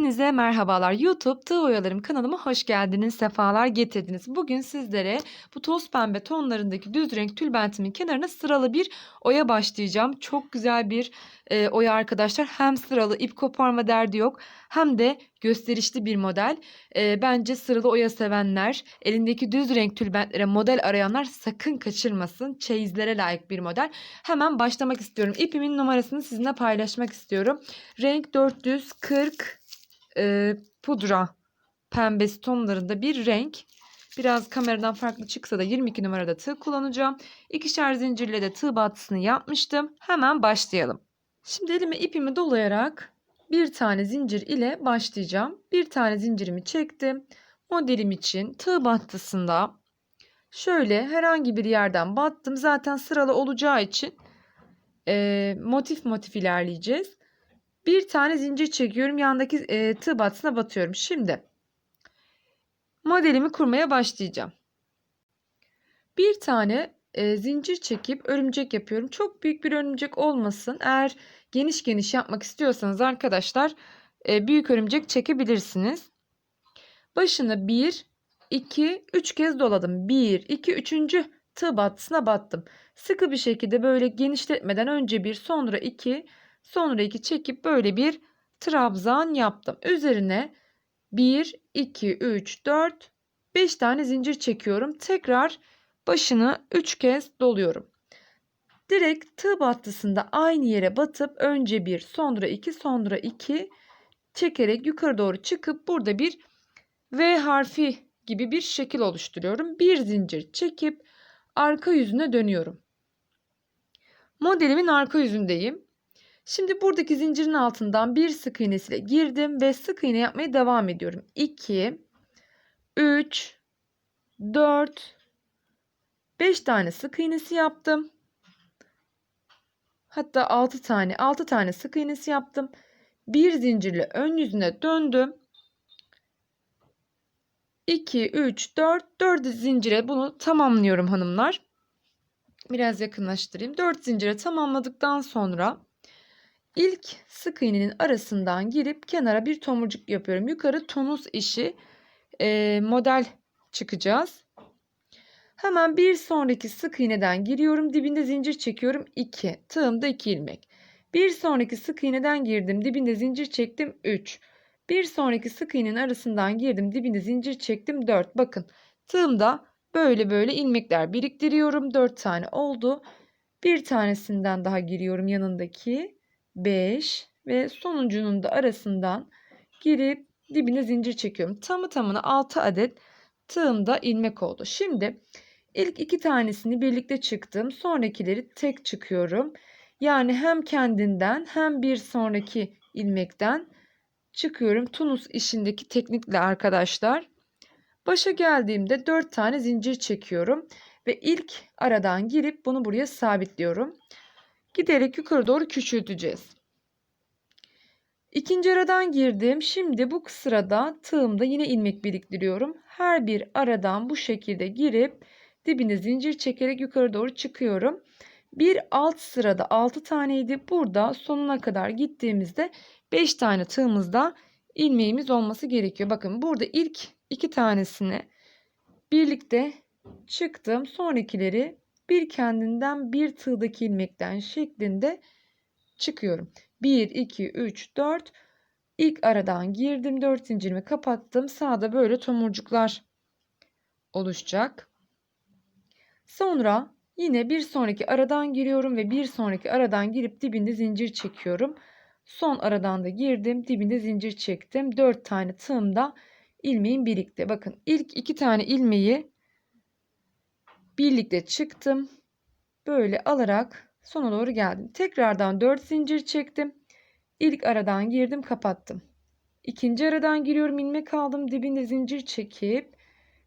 Hepinize merhabalar. YouTube Tığ Oyalarım kanalıma hoş geldiniz, sefalar getirdiniz. Bugün sizlere bu toz pembe tonlarındaki düz renk tülbentimin kenarına sıralı bir oya başlayacağım. Çok güzel bir e, oya arkadaşlar. Hem sıralı ip koparma derdi yok hem de gösterişli bir model. E, bence sıralı oya sevenler, elindeki düz renk tülbentlere model arayanlar sakın kaçırmasın. Çeyizlere layık bir model. Hemen başlamak istiyorum. İpimin numarasını sizinle paylaşmak istiyorum. Renk 440 e, pudra pembesi tonlarında bir renk. Biraz kameradan farklı çıksa da 22 numarada tığ kullanacağım. İkişer zincirle de tığ battısını yapmıştım. Hemen başlayalım. Şimdi elime ipimi dolayarak bir tane zincir ile başlayacağım. Bir tane zincirimi çektim. Modelim için tığ battısında şöyle herhangi bir yerden battım. Zaten sıralı olacağı için e, motif motif ilerleyeceğiz. Bir tane zincir çekiyorum. Yandaki e, tığ battısına batıyorum. Şimdi modelimi kurmaya başlayacağım. Bir tane e, zincir çekip örümcek yapıyorum. Çok büyük bir örümcek olmasın. Eğer geniş geniş yapmak istiyorsanız arkadaşlar e, büyük örümcek çekebilirsiniz. Başını 1, 2, 3 kez doladım. 1, 2, 3. tığ battısına battım. Sıkı bir şekilde böyle genişletmeden önce bir sonra 2 sonra 2 çekip böyle bir trabzan yaptım. Üzerine 1, 2, 3, 4, 5 tane zincir çekiyorum. Tekrar başını 3 kez doluyorum. Direkt tığ battısında aynı yere batıp önce 1, sonra 2, sonra 2 çekerek yukarı doğru çıkıp burada bir V harfi gibi bir şekil oluşturuyorum. Bir zincir çekip arka yüzüne dönüyorum. Modelimin arka yüzündeyim. Şimdi buradaki zincirin altından bir sık iğnesiyle girdim ve sık iğne yapmaya devam ediyorum. 2 3 4 5 tane sık iğnesi yaptım. Hatta 6 tane 6 tane sık iğnesi yaptım. Bir zincirle ön yüzüne döndüm. 2 3 4 4 zincire bunu tamamlıyorum hanımlar. Biraz yakınlaştırayım. 4 zincire tamamladıktan sonra ilk sık iğnenin arasından girip kenara bir tomurcuk yapıyorum. Yukarı tonus işi e, model çıkacağız. Hemen bir sonraki sık iğneden giriyorum. Dibinde zincir çekiyorum. 2. Tığımda 2 ilmek. Bir sonraki sık iğneden girdim. Dibinde zincir çektim. 3. Bir sonraki sık iğnenin arasından girdim. Dibinde zincir çektim. 4. Bakın tığımda böyle böyle ilmekler biriktiriyorum. 4 tane oldu. Bir tanesinden daha giriyorum yanındaki. 5 ve sonuncunun da arasından girip dibine zincir çekiyorum. Tamı tamına 6 adet tığımda ilmek oldu. Şimdi ilk iki tanesini birlikte çıktım. Sonrakileri tek çıkıyorum. Yani hem kendinden hem bir sonraki ilmekten çıkıyorum. Tunus işindeki teknikle arkadaşlar. Başa geldiğimde 4 tane zincir çekiyorum. Ve ilk aradan girip bunu buraya sabitliyorum. Giderek yukarı doğru küçülteceğiz. İkinci aradan girdim. Şimdi bu sırada tığımda yine ilmek biriktiriyorum. Her bir aradan bu şekilde girip dibine zincir çekerek yukarı doğru çıkıyorum. Bir alt sırada 6 taneydi. Burada sonuna kadar gittiğimizde 5 tane tığımızda ilmeğimiz olması gerekiyor. Bakın burada ilk 2 tanesini birlikte çıktım. Sonrakileri bir kendinden bir tığdaki ilmekten şeklinde çıkıyorum. 1, 2, 3, 4. İlk aradan girdim. 4 zincirimi kapattım. Sağda böyle tomurcuklar oluşacak. Sonra yine bir sonraki aradan giriyorum ve bir sonraki aradan girip dibinde zincir çekiyorum. Son aradan da girdim. Dibinde zincir çektim. 4 tane tığımda ilmeğim birlikte. Bakın ilk 2 tane ilmeği birlikte çıktım. Böyle alarak sona doğru geldim. Tekrardan 4 zincir çektim. İlk aradan girdim kapattım. İkinci aradan giriyorum ilmek aldım dibinde zincir çekip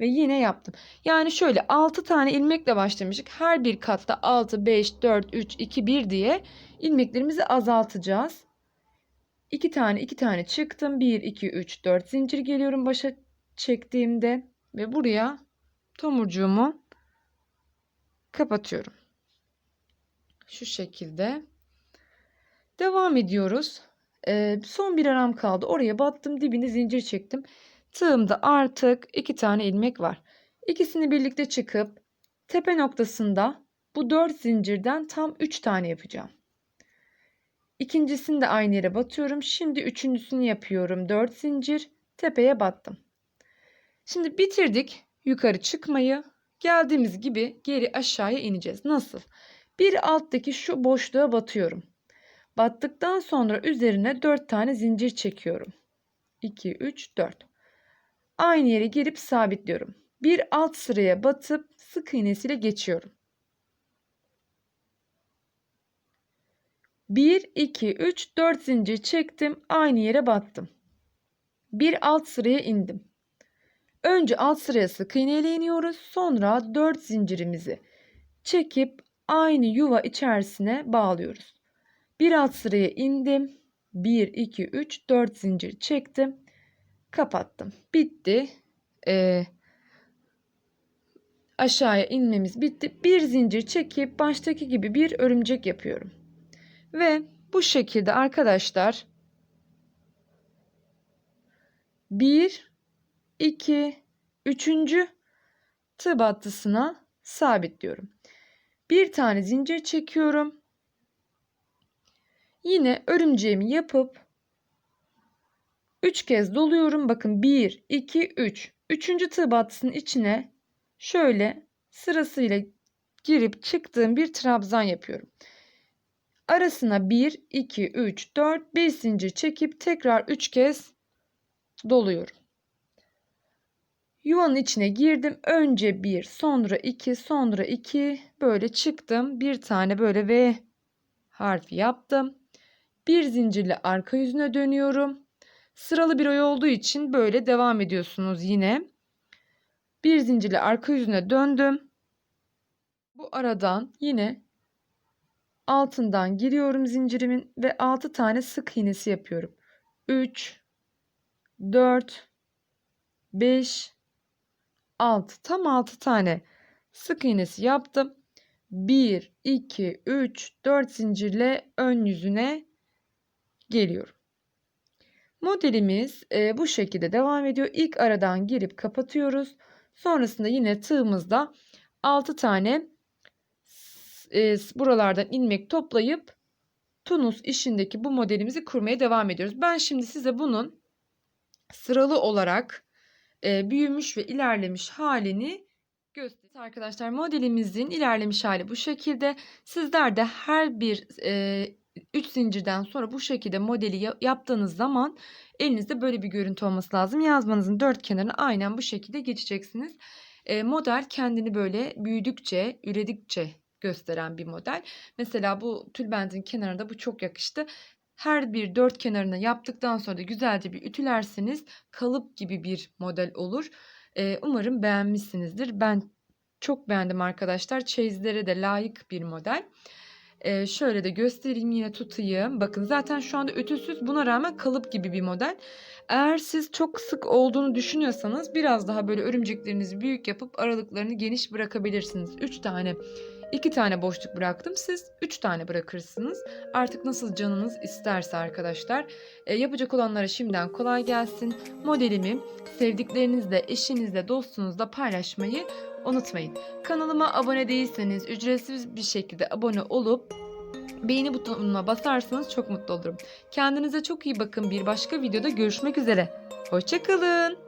ve yine yaptım. Yani şöyle 6 tane ilmekle başlamıştık. Her bir katta 6, 5, 4, 3, 2, 1 diye ilmeklerimizi azaltacağız. 2 tane 2 tane çıktım. 1, 2, 3, 4 zincir geliyorum başa çektiğimde ve buraya tomurcuğumu kapatıyorum. Şu şekilde. Devam ediyoruz. Ee, son bir aram kaldı. Oraya battım dibine zincir çektim. Tığımda artık iki tane ilmek var. İkisini birlikte çıkıp tepe noktasında bu 4 zincirden tam 3 tane yapacağım. İkincisini de aynı yere batıyorum. Şimdi üçüncüsünü yapıyorum. 4 zincir tepeye battım. Şimdi bitirdik yukarı çıkmayı. Geldiğimiz gibi geri aşağıya ineceğiz. Nasıl? Bir alttaki şu boşluğa batıyorum. Battıktan sonra üzerine 4 tane zincir çekiyorum. 2, 3, 4. Aynı yere girip sabitliyorum. Bir alt sıraya batıp sık iğnesiyle geçiyorum. 1, 2, 3, 4 zincir çektim. Aynı yere battım. Bir alt sıraya indim. Önce alt sıraya sık iniyoruz. Sonra 4 zincirimizi çekip aynı yuva içerisine bağlıyoruz. Bir alt sıraya indim. 1, 2, 3, 4 zincir çektim. Kapattım. Bitti. Ee, aşağıya inmemiz bitti. Bir zincir çekip baştaki gibi bir örümcek yapıyorum. Ve bu şekilde arkadaşlar 1 2 3. tığ battısına sabitliyorum. Bir tane zincir çekiyorum. Yine örümceğimi yapıp 3 kez doluyorum. Bakın 1 2 3. Üçüncü tığ battısının içine şöyle sırasıyla girip çıktığım bir trabzan yapıyorum. Arasına 1, 2, 3, 4, 5 zincir çekip tekrar 3 kez doluyorum. Yuvanın içine girdim. Önce 1, sonra 2, sonra 2 böyle çıktım. Bir tane böyle V harfi yaptım. Bir zincirle arka yüzüne dönüyorum. Sıralı bir oy olduğu için böyle devam ediyorsunuz yine. Bir zincirle arka yüzüne döndüm. Bu aradan yine altından giriyorum zincirimin ve 6 tane sık iğnesi yapıyorum. 3 4 5 6 tam 6 tane sık iğnesi yaptım. 1 2 3 4 zincirle ön yüzüne geliyorum. Modelimiz e, bu şekilde devam ediyor. İlk aradan girip kapatıyoruz. Sonrasında yine tığımızda 6 tane e, buralardan ilmek toplayıp Tunus işindeki bu modelimizi kurmaya devam ediyoruz. Ben şimdi size bunun sıralı olarak e, büyümüş ve ilerlemiş halini göstereyim. Arkadaşlar modelimizin ilerlemiş hali bu şekilde. Sizler de her bir e, 3 zincirden sonra bu şekilde modeli yaptığınız zaman elinizde böyle bir görüntü olması lazım. Yazmanızın dört kenarına aynen bu şekilde geçeceksiniz. E, model kendini böyle büyüdükçe, üredikçe gösteren bir model. Mesela bu tülbentin kenarında bu çok yakıştı. Her bir dört kenarına yaptıktan sonra da güzelce bir ütülerseniz kalıp gibi bir model olur. Ee, umarım beğenmişsinizdir. Ben çok beğendim arkadaşlar. Çeyizlere de layık bir model. Ee, şöyle de göstereyim yine tutayım. Bakın zaten şu anda ütüsüz buna rağmen kalıp gibi bir model. Eğer siz çok sık olduğunu düşünüyorsanız biraz daha böyle örümceklerinizi büyük yapıp aralıklarını geniş bırakabilirsiniz. 3 tane 2 tane boşluk bıraktım. Siz 3 tane bırakırsınız. Artık nasıl canınız isterse arkadaşlar. E, yapacak olanlara şimdiden kolay gelsin. Modelimi sevdiklerinizle, eşinizle, dostunuzla paylaşmayı unutmayın. Kanalıma abone değilseniz ücretsiz bir şekilde abone olup beğeni butonuna basarsanız çok mutlu olurum. Kendinize çok iyi bakın. Bir başka videoda görüşmek üzere. Hoşçakalın.